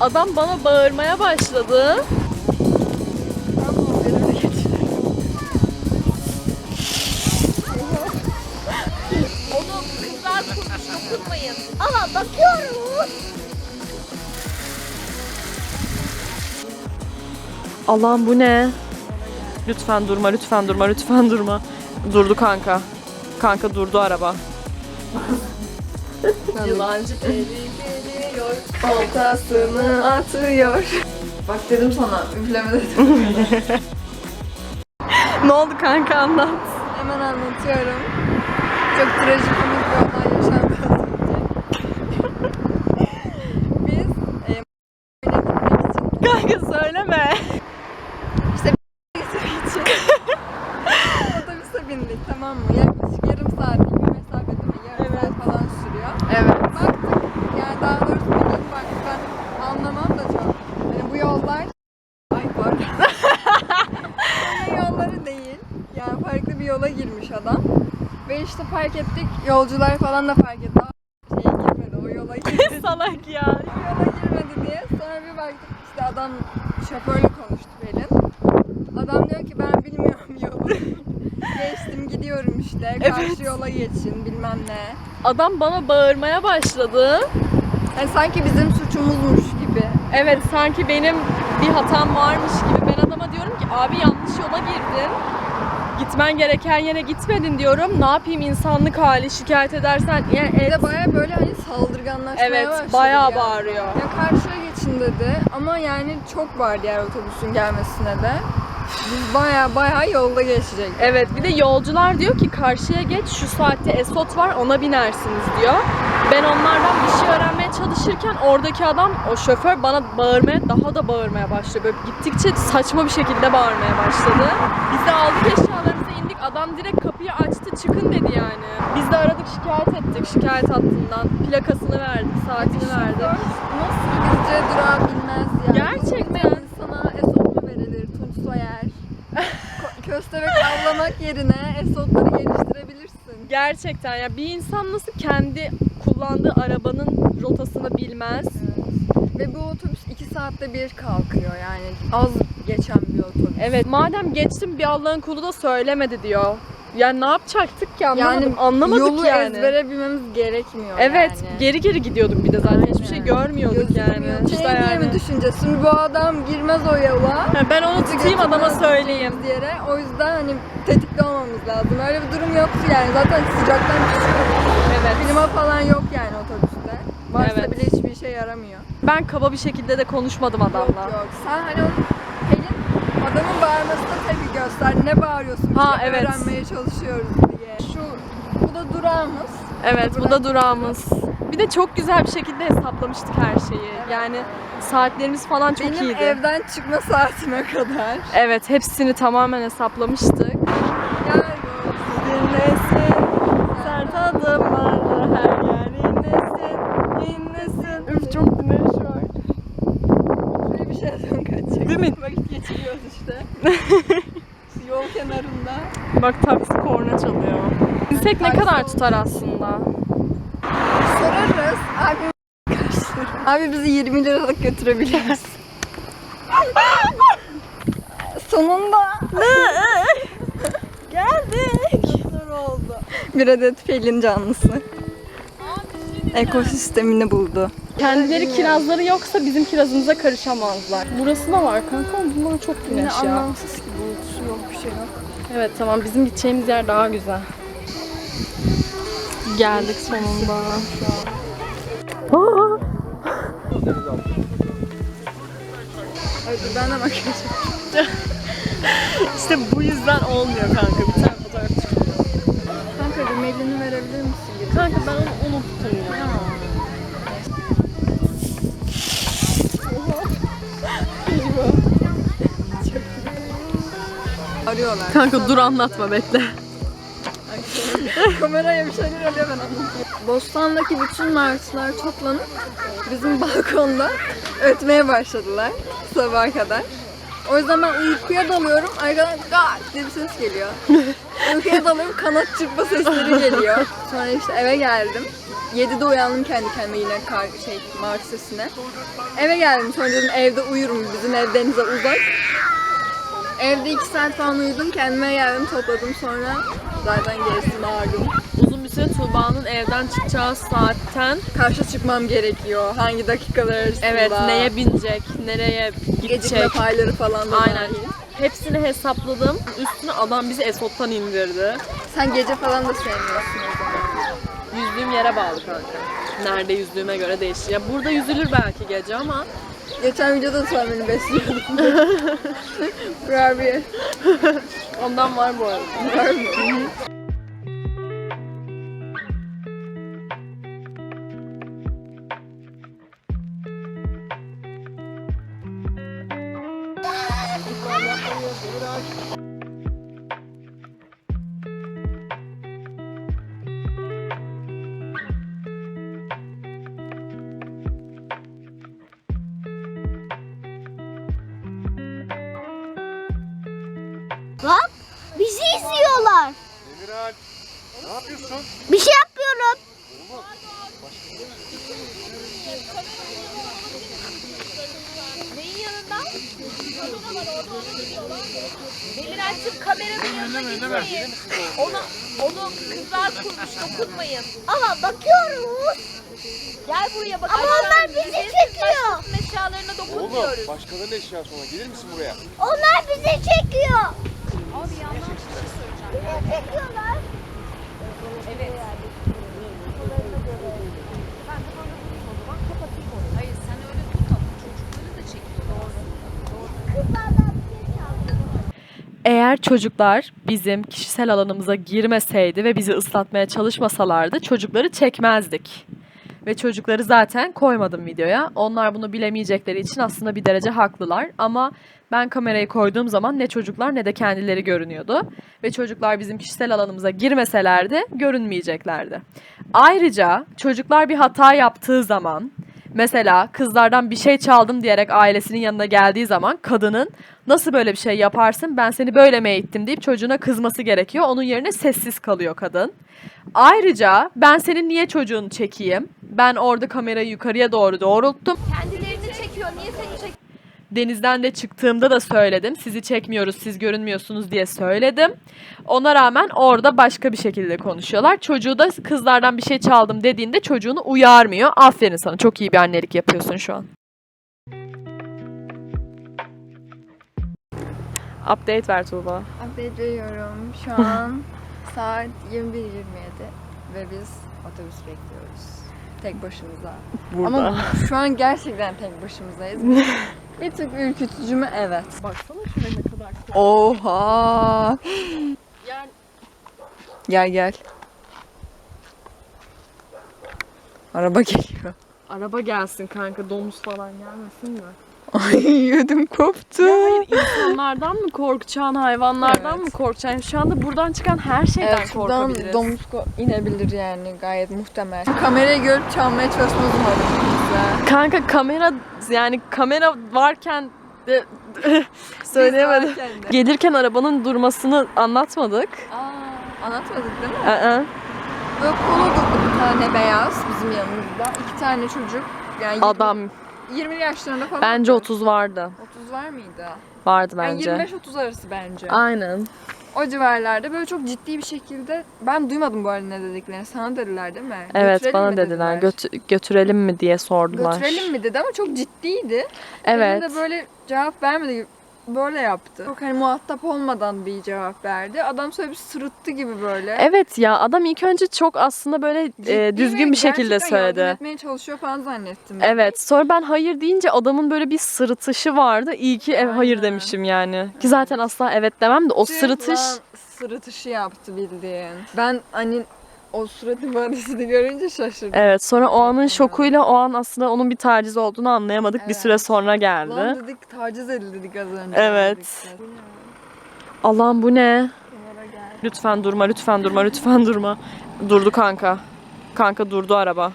Adam bana bağırmaya başladı. Oğlum kızlar kurmuş dokunmayın. Ama bakıyorum. Allah'ım bu ne? Lütfen durma, lütfen durma, lütfen durma. Durdu kanka. Kanka durdu araba. Yılancı deli geliyor. Oltasını atıyor. Bak dedim sana üfleme dedim. Ne oldu kanka anlat. Hemen anlatıyorum. Çok trajikomik bir olay yaşandı. Biz e, Kanka söyleme. gitmek için otobüse bindik tamam mı? Yaklaşık yarım saatlik bir mesafe değil mi? Yarım saat falan sürüyor. Evet. Baktık yani daha doğrusu anlamam da çok. Hani bu yollar Ay pardon. Konya yolları değil. Yani farklı bir yola girmiş adam. Ve işte fark ettik. Yolcular falan da fark etti. Aa, Şeye girmedi o yola girmedi. Salak ya. o yola girmedi diye. Sonra bir baktık işte adam şoförle konuştu Pelin. Adam diyor ki ben bilmiyorum yolu. Geçtim gidiyorum işte. Karşı Evet. yola geçin bilmem ne. Adam bana bağırmaya başladı. Yani sanki bizim suçumuzmuş gibi. Evet sanki benim bir hatam varmış gibi. Ben adama diyorum ki abi yanlış yola girdin. Gitmen gereken yere gitmedin diyorum. Ne yapayım insanlık hali şikayet edersen. Yani Bir et. de baya böyle hani saldırganlaşmaya Evet başladı. bayağı ya. bağırıyor. Ya karşıya geçin dedi ama yani çok var diğer otobüsün gelmesine de. Biz baya baya yolda geçecek. Evet bir de yolcular diyor ki karşıya geç şu saatte Esot var ona binersiniz diyor. Ben bir öğrenmeye çalışırken oradaki adam o şoför bana bağırmaya daha da bağırmaya başladı. Böyle gittikçe saçma bir şekilde bağırmaya başladı. Biz de aldık eşyalarımızı indik adam direkt kapıyı açtı çıkın dedi yani. Biz de aradık şikayet ettik şikayet hattından. Plakasını verdik saatini verdik. Nasıl İngilizce durağı bilmez ya. Gerçekten. Yani sana esot mu verilir Tunç Soyer? Köstebek avlamak yerine esotları geliştirebilirsin. Gerçekten ya bir insan nasıl kendi kullandığı arabanın bilmez. Ve bu otobüs 2 saatte bir kalkıyor yani az geçen bir otobüs. Evet madem geçtim bir Allah'ın kulu da söylemedi diyor. Yani ne yapacaktık ki anlamadım. Yani Anlamadık yolu yani. ezbere bilmemiz gerekmiyor Evet yani. geri geri gidiyorduk bir de zaten hiçbir şey Aynen. görmüyorduk yani. Şey İşte diye yani. mi düşüneceğiz? Şimdi bu adam girmez o yola. Ha, Ben onu tutayım adama söyleyeyim. yere. O yüzden hani tetikte olmamız lazım. Öyle bir durum yoktu yani. Zaten sıcaktan pişiyoruz. Evet. Klima falan yok yani otobüste. Varsa Evet. bile hiçbir işe yaramıyor. Ben kaba bir şekilde de konuşmadım adamla. Yok yok. Sen hani Pelin adamın bağırmasına tepki göster. Ne bağırıyorsun? Ha, şey evet. öğrenmeye çalışıyoruz diye. Şu bu da durağımız. Evet bu da durağımız. Bir de çok güzel bir şekilde hesaplamıştık her şeyi. Yani saatlerimiz falan çok Benim iyiydi. evden çıkma saatime kadar. Evet hepsini tamamen hesaplamıştık. Yani Dinlesin, sert adımlarla her yer inlesin, inlesin. Üf çok güneş var. Şöyle bir şey son kaçacak. Değil mi? Vakit geçiriyoruz işte. Şu Yol kenarında. Bak taksi korna çalıyor. Binsek ne kadar tutar aslında? Sorarız. Abi? Abi bizi 20 liralık götürebilir misin? Sonunda Geldik. Zor oldu. Bir adet pelin canlısı. Ekosistemini buldu. Kendileri kirazları yoksa bizim kirazımıza karışamazlar. Burası da var kanka ama bunlar çok güneş ya. anlamsız ki bulutsu yok bir şey yok. Evet tamam bizim gideceğimiz yer daha güzel. Geldik sonunda. Aa! Ay dur ben de. İşte bu yüzden olmuyor kanka. Bir tane fotoğraf çıkıyor. Kanka bir mailini verebilir misin? Kanka ben onu unuttum ya. Arıyorlar. Kanka dur anlatma bekle. Kameraya bir şeyler oluyor ben anlatıyorum. Bostan'daki bütün martılar toplanıp bizim balkonda ötmeye başladılar sabaha kadar. O yüzden ben uykuya dalıyorum. Arkadan gak diye bir ses geliyor. Uykuya dalıyorum kanat çırpma sesleri geliyor. Sonra işte eve geldim. 7'de uyandım kendi kendime yine kar, şey marş sesine. Eve geldim sonra dedim evde uyurum bizim ev denize uzak. Evde 2 saat falan uyudum kendime geldim topladım sonra zaten gerisini ağırdım. Uzun bir süre Tuğba'nın evden çıkacağı saatten Karşı çıkmam gerekiyor hangi dakikalar arasında. evet neye binecek, nereye Gecikme gidecek. payları falan da Aynen. dahil. Hepsini hesapladım. Üstüne adam bizi Esot'tan indirdi. Sen gece falan da sevmiyorsun o zaman. Yüzdüğüm yere bağlı kanka. Nerede yüzdüğüme göre değişir. Ya burada yüzülür belki gece ama Geçen videoda sen beni besliyordun. Kurabiye. ondan var bu arada. Var mı? Yapıyorsun? Bir şey yapıyorum. Demirel'cim kameranın yanına gitmeyin. Onu, onu kızlar kurmuş dokunmayın. Ama bakıyoruz. Gel buraya bak. Ama onlar bizi çekiyor. Başkasının eşyalarına Oğlum, dokunmuyoruz. başkalarının eşyası ona. Gelir misin buraya? Onlar bizi çekiyor. Abi yanlış bir şey söyleyeceğim. Bizi çekiyorlar. Eğer çocuklar bizim kişisel alanımıza girmeseydi ve bizi ıslatmaya çalışmasalardı çocukları çekmezdik. Ve çocukları zaten koymadım videoya. Onlar bunu bilemeyecekleri için aslında bir derece haklılar. Ama ben kamerayı koyduğum zaman ne çocuklar ne de kendileri görünüyordu. Ve çocuklar bizim kişisel alanımıza girmeselerdi görünmeyeceklerdi. Ayrıca çocuklar bir hata yaptığı zaman mesela kızlardan bir şey çaldım diyerek ailesinin yanına geldiği zaman kadının nasıl böyle bir şey yaparsın ben seni böyle mi eğittim deyip çocuğuna kızması gerekiyor. Onun yerine sessiz kalıyor kadın. Ayrıca ben senin niye çocuğunu çekeyim? Ben orada kamerayı yukarıya doğru doğrulttum. Kendilerini çekiyor. Niye seni? Denizden de çıktığımda da söyledim. Sizi çekmiyoruz, siz görünmüyorsunuz diye söyledim. Ona rağmen orada başka bir şekilde konuşuyorlar. Çocuğu da kızlardan bir şey çaldım dediğinde çocuğunu uyarmıyor. Aferin sana. Çok iyi bir annelik yapıyorsun şu an. Update ver Tuğba. Update veriyorum. Şu an saat 21.27 ve biz otobüs bekliyoruz. Tek başımıza. Burada. Ama şu an gerçekten tek başımızdayız. bir tık ürkütücü mü? Evet. Baksana şuraya ne kadar Oha! Yani Gel gel. Araba geliyor. araba gelsin kanka domuz falan gelmesin mi? Ay ödüm koptu. İnsanlardan mı korkacaksın, hayvanlardan Evet. mı korkacaksın? Şu anda buradan çıkan her şeyden Evet, şuradan korkabiliriz. domuz ko- inebilir yani gayet muhtemel. Kamerayı görüp çalmaya çalışmaz umarım bize. Kanka kamera yani kamera varken de söyleyemedim. Varken de. Gelirken arabanın durmasını anlatmadık. Aa, anlatmadık değil mi? Aa, Böyle durdu bir tane beyaz bizim yanımızda. İki tane çocuk. Yani adam 20 yaşlarında falan. bence 30 vardı. 30 var mıydı? Vardı Yani bence. 25-30 arası bence. Aynen. O civarlarda böyle çok ciddi bir şekilde ben duymadım bu arada ne dediklerini. Sana dediler değil mi? Evet Götürelim bana mi dediler. Götü- götürelim mi diye sordular. Götürelim mi dedi ama çok ciddiydi. Evet. Benim de böyle cevap vermedi. Böyle yaptı. Çok hani muhatap olmadan bir cevap verdi. Adam şöyle bir sırıttı gibi böyle. Evet ya adam ilk önce çok aslında böyle e, düzgün bir şekilde gerçekten yardım söyledi. etmeye çalışıyor falan zannettim. ben. Evet. Sonra ben hayır deyince adamın böyle bir sırıtışı vardı. İyi ki ev hayır demişim yani. Ki zaten asla evet demem de o sırıtış lan, sırıtışı yaptı bildiğin. Ben hani o surat ifadesini görünce şaşırdım. Evet sonra o anın şokuyla o an aslında onun bir taciz olduğunu anlayamadık. Bir Evet. süre sonra geldi. Lan dedik taciz edildi dedik az önce. Evet. Dedik. Allah'ım bu ne? Lütfen durma, lütfen durma, lütfen durma. Durdu kanka. Kanka durdu araba.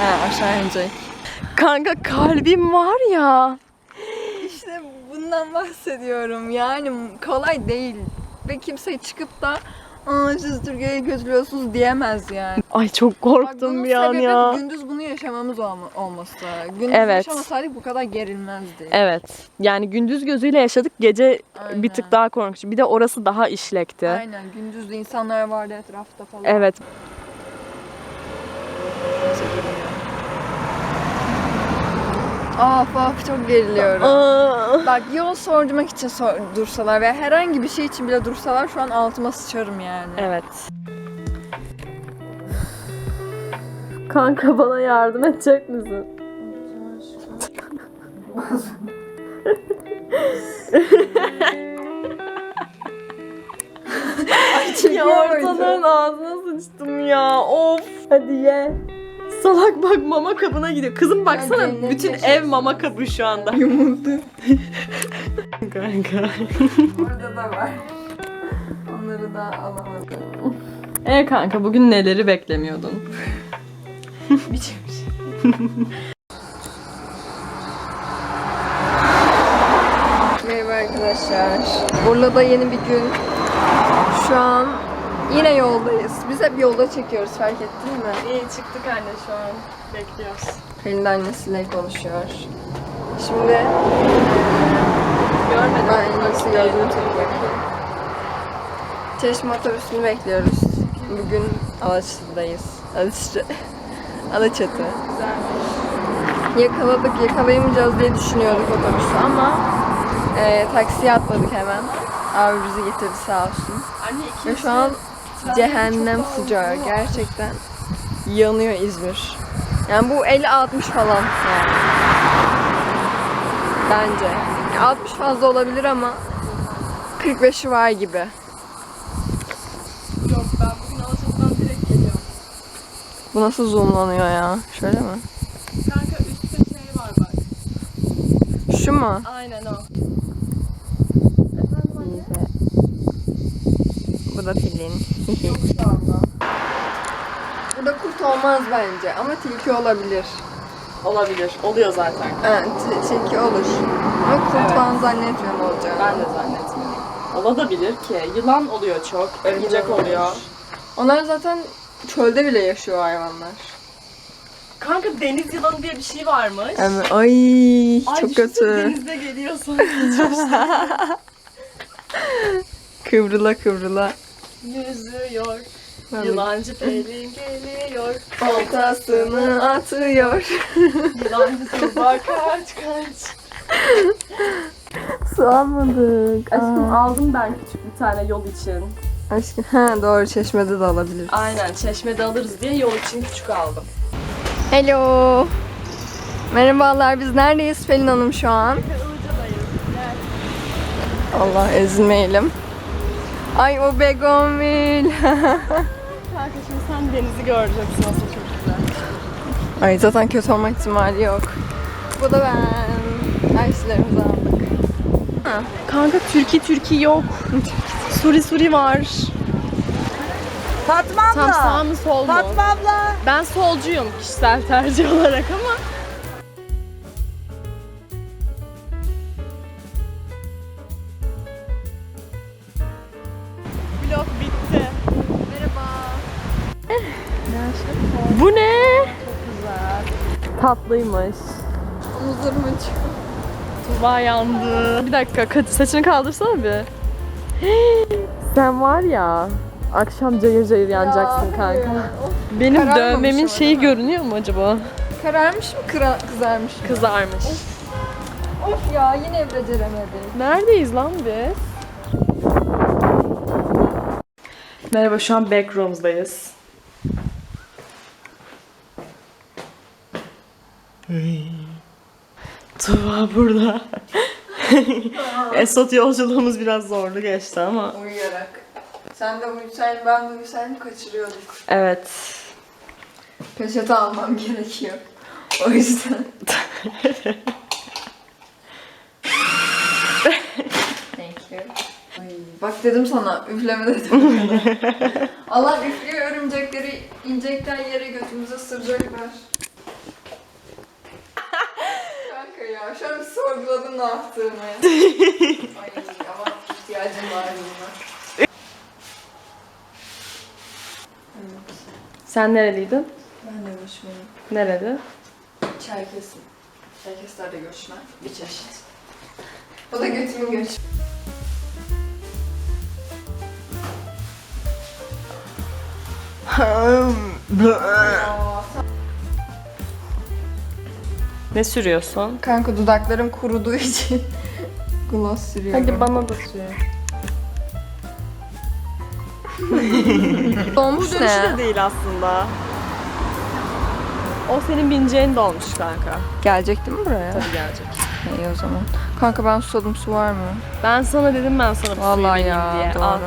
Ha aşağı inecek. Kanka kalbim var ya. İşte bundan bahsediyorum. Yani kolay değil. Ve kimse çıkıp da Aa, siz Türkiye'ye götürüyorsunuz diyemez yani. Ay çok Bak, korktum bir an ya. gündüz bunu yaşamamız olma- olması. Gündüz Evet. yaşamasaydık bu kadar gerilmezdi. Evet. Yani gündüz gözüyle yaşadık. Gece Aynen. bir tık daha korkunç. Bir de orası daha işlekti. Aynen gündüz de insanlar vardı etrafta falan. Evet. Of of çok geriliyorum. Aa. Bak yol sordurmak için sor- dursalar veya herhangi bir şey için bile dursalar şu an altıma sıçarım yani. Evet. Kanka bana yardım edecek misin? ya ortalığın ağzına sıçtım ya. Of. Hadi ye. Salak bak mama kabına gidiyor. Kızım baksana cennet bütün yaşasın. ev mama kabı şu anda. Yumuldu. Kanka. Burada da var. Onları da alamadım. E kanka bugün neleri beklemiyordun? Merhaba arkadaşlar. Urla'da yeni bir gün. Şu an yine yoldayız. Biz hep yolda çekiyoruz fark ettin mi? İyi çıktık anne şu an. Bekliyoruz. Pelin de annesiyle konuşuyor. Şimdi Görmedim. ben en iyisi gözümü çekmek. Çeşme otobüsünü bekliyoruz. Bugün Alaçatı'dayız. Alaçatı. Alaçatı. Yakaladık, yakalayamayacağız diye düşünüyorduk otobüsü ama e, taksiye atladık hemen. Abi bizi getirdi sağ olsun. Anne Ve şu an cehennem sıcağı. Gerçekten yanıyor İzmir. Yani bu 50-60 falan yani. Bence. Yani 60 fazla olabilir ama 45'i var gibi. Yok ben bugün Alaçatı'dan direkt geliyorum. Bu nasıl zoomlanıyor ya? Şöyle mi? Kanka üstte şey var bak. Şu mu? Aynen o. İyi de. Bu da Pelin. Burada kurt olmaz bence ama tilki olabilir. Olabilir. Oluyor zaten. Evet, ti- tilki olur. Ama kurt Evet. falan zannetmiyorum olacağını. Ben de zannetmiyorum. Olabilir ki. Yılan oluyor çok. Örümcek Yılan oluyor. olur. Onlar zaten çölde bile yaşıyor hayvanlar. Kanka deniz yılanı diye bir şey varmış. Evet. Ay, Ay, çok düşünsene kötü. Denizde geliyorsun. Kıvrıla kıvrıla. Yüzüyor. Yılancı Pelin geliyor. Oltasını atıyor. Yılancı Tuğba kaç kaç. Su almadık. Aşkım aldım ben küçük bir tane yol için. Aşkım, ha doğru çeşmede de alabiliriz. Aynen çeşmede alırız diye yol için küçük aldım. Hello. Merhabalar biz neredeyiz Pelin Hanım şu an? Allah ezilmeyelim. Ay o Begonvil. Kanka şimdi sen denizi göreceksin aslında çok güzel. Ay zaten kötü olma ihtimali yok. Bu da ben. Ayşelerimizi aldık. Kanka Türkiye Türkiye yok. Suri Suri var. Fatma abla. Tam sağ mı sol mu? Fatma abla. Ben solcuyum kişisel tercih olarak ama. Tatlıymış. Omuzlarım açıyor. Tuba yandı. Bir dakika kat- saçını kaldırsana bir. Sen var ya akşam cayır cayır yanacaksın kanka. Benim Kararmamış dövmemin ama şeyi değil mi? görünüyor mu acaba? Kararmış mı kıra- kızarmış mı? Kızarmış. Of ya yine beceremedik. Neredeyiz lan biz? Merhaba şu an Backrooms'dayız. Tuba burada. Esot yolculuğumuz biraz zorlu geçti ama. Uyuyarak. Sen de uyusaydın ben de uyusaydım kaçırıyorduk. Evet. Peçete almam gerekiyor. O yüzden. Thank you. Ay, bak dedim sana üfleme dedim. Allah üflüyor örümcekleri inecekten yere götümüze ısıracaklar. Kanka ya şu an bir sor sorguladım ne yaptığımı. Ay ama ihtiyacım var buna. Sen nereliydin? Ben de göçmenim. Nerede? Çerkesim. Çerkesler de göçmen. Bir çeşit. O da götümün göç. Ne sürüyorsun? Kanka dudaklarım kuruduğu için gloss sürüyorum. Hadi bana da sür. Dolmuş Bu dönüşü de değil aslında. O senin bineceğin dolmuş kanka. Gelecek değil mi buraya? Tabii gelecek. İyi o zaman. Kanka ben susadım su var mı? Ben sana dedim ben sana bir suyu Vallahi ya diye. doğru. Al.